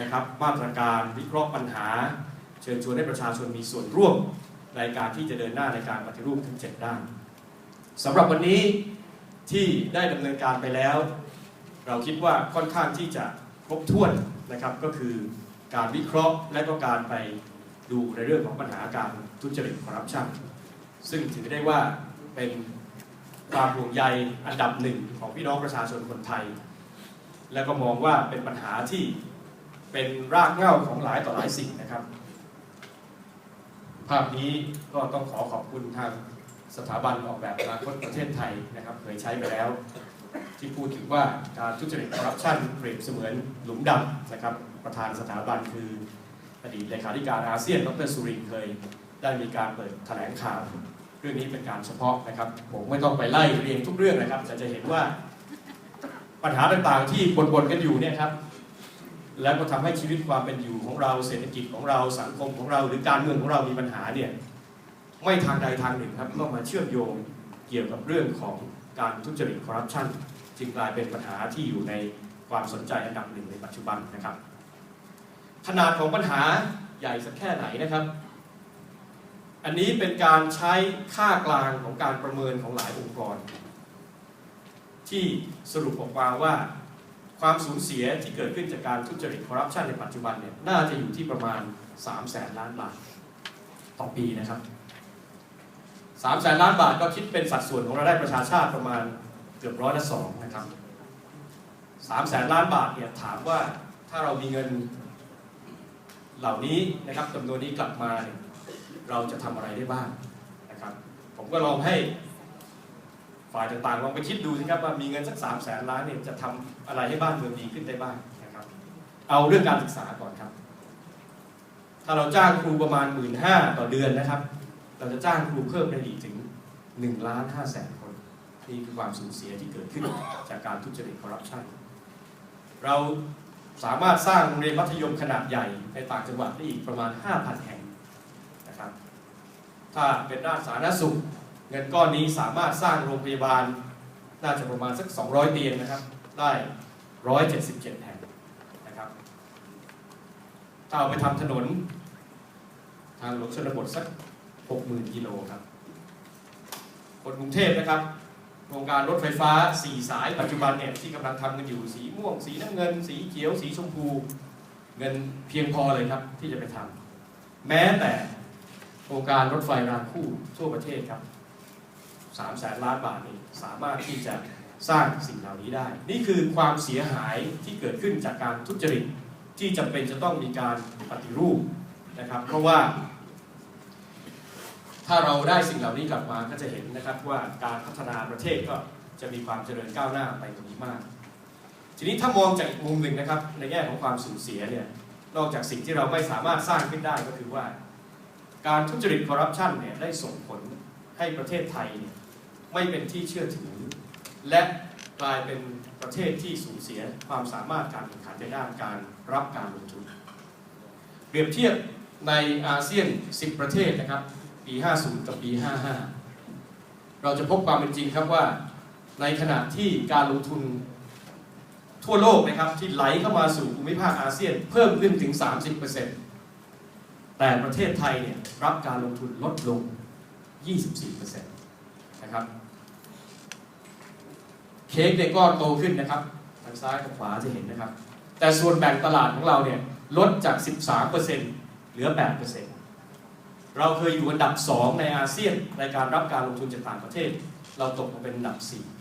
นะครับมาตรการวิเคราะห์ปัญหา เชิญชวนให้ประชาชนมีส่วนร่วมในการที่จะเดินหน้าในการปฏิรูปทั้ง 7 ด้านสำหรับวันนี้ที่ได้ดำเนินการไปแล้ว เราคิดว่าค่อนข้างที่จะครบถ้วนนะครับก็คือการวิเคราะห์และก็การไปดูในเรื่องของปัญหาการทุจริตคอร์รัปชันซึ่งถือได้ว่าเป็นความห่วงใยอันดับหนึ่งของพี่น้องประชาชนคนไทย แล้วก็มองว่าเป็นปัญหาที่ เป็นรากเหง้าของหลายต่อหลายสิ่งนะครับ ภาพนี้ก็ต้องขอขอบคุณทางสถาบันออกแบบอนาคตประเทศไทยนะครับเคยใช้ไปแล้ว ที่พูดถึงว่าการทุจริตคอร์รัปชันเปรียบเสมือนหลุมดำนะครับ ประธานสถาบันคืออดีตเลขาธิการอาเซียนดรสุรินเคยได้มีการเปิดแถลงข่าวเรื่องนี้เป็นการเฉพาะนะครับ ผมไม่ต้องไปไล่เรียงทุกเรื่องนะครับแต่จะเห็นว่าปัญหาต่างๆที่บนๆกันอยู่เนี่ยครับ แล้วก็ทำให้ชีวิตความเป็นอยู่ของเราเศรษฐกิจของเราสังคมของเรา หรือการเมืองของเรามีปัญหาเนี่ยไม่ทางใดทางหนึ่งครับก็มาเชื่อมโยงเกี่ยวกับเรื่องของการทุจริตคอร์รัปชันจึงกลายเป็นปัญหาที่อยู่ในความสนใจอันดับหนึ่งในปัจจุบันนะครับ ขนาดของปัญหาใหญ่สักแค่ไหนนะครับ อันนี้เป็นการใช้ค่ากลางของการประเมินของหลายองค์กร ที่สรุปออกมาว่า ความสูญเสียที่เกิดขึ้นจากการทุจริตคอร์รัปชันในปัจจุบันเนี่ยน่าจะอยู่ที่ประมาณ3 0 0แสนล้านบาทต่อปีนะครับ3 0 0แสนล้านบาทก็คิดเป็นสัดส่วนของรายได้ประชาชาติประมาณเกือบร้อยละสองนะครับ3 0 0แสนล้านบาทเนี่ยถามว่าถ้าเรามีเงินเหล่านี้นะครับจำนวนนี้กลับมาเนี่ยเราจะทำอะไรได้บ้างนะครับ ผมก็ลองให้ ฝ่ายต่างๆลองไปคิดดูสิครับว่ามีเงินสัก3 0 0แสนล้านเนี่ยจะทำอะไรให้บ้านเมืองดีขึ้นได้บ้างนะครับ เอาเรื่องการศึกษาก่อนครับ ถ้าเราจ้างครูประมาณ1 5ื่นห้าต่อเดือนนะครับ เราจะจ้างครูเพิ่มได้อีกถึง1ล้าน5แสนคนนี่คือความสูญเสียที่เกิดขึ้นจากการทุจริตคอร์รัปชันเราสามารถสร้างโรงเรียนมัธยมขนาดใหญ่ในต่างจังหวัดได้อีกประมาณ 5,000 แห่งนะครับ ถ้าเป็นด้านสาธารณสุข เงินก้อนนี้สามารถสร้างโรงพยาบาลน่าจะประมาณสัก 200 เตียงนะครับ ได้ 177 แห่งนะครับถ้าเอาไปทำถนน ทางหลวงชนบทสัก 60,000 กิโลครับ คนกรุงเทพนะครับโครงการรถไฟฟ้า 4 สายปัจจุบันเนี่ยที่กำลังทำกันอยู่สีม่วง สีน้ำเงิน สีเขียว สีชมพู เงินเพียงพอเลยครับที่จะไปทำแม้แต่โครงการรถไฟรางคู่ทั่วประเทศครับ 3แสนล้านบาทนี้สามารถที่จะสร้างสิ่งเหล่านี้ได้ นี่คือความเสียหายที่เกิดขึ้นจากการทุจริตที่จำเป็นจะต้องมีการปฏิรูปนะครับ เพราะว่า ถ้าเราได้สิ่งเหล่านี้กลับมาก็จะเห็นนะครับว่าการพัฒนาประเทศก็จะมีความเจริญก้าวหน้าไปกว่านี้มาก ทีนี้ถ้ามองจากอีกมุมหนึ่งนะครับ ในแง่ของความสูญเสียเนี่ยนอกจากสิ่งที่เราไม่สามารถสร้างขึ้นได้ก็คือว่า การทุจริตคอร์รัปชันเนี่ยได้ส่งผลให้ประเทศไทยเนี่ย ไม่เป็นที่เชื่อถือ และกลายเป็นประเทศที่สูญเสียความสามารถการแข่งขันในด้านการรับการลงทุนเปรียบเทียบในอาเซียน 10 ประเทศนะครับ ปี 50 กับปี 55 เราจะพบความเป็นจริงครับว่า ในขณะที่การลงทุนทั่วโลกนะครับที่ไหลเข้ามาสู่ภูมิภาคอาเซียนเพิ่มขึ้นถึง 30%แต่ประเทศไทยเนี่ยรับการลงทุนลดลง 24% นะครับ เค้กเนี่ยก็โตขึ้นนะครับทางซ้ายทางขวาจะเห็นนะครับ แต่ส่วนแบ่งตลาดของเราเนี่ยลดจาก 13%เหลือ 8%เราเคยอยู่อันดับ 2 ในอาเซียนในการรับการลงทุนจากต่างประเทศ เราตกมาเป็นอันดับ 4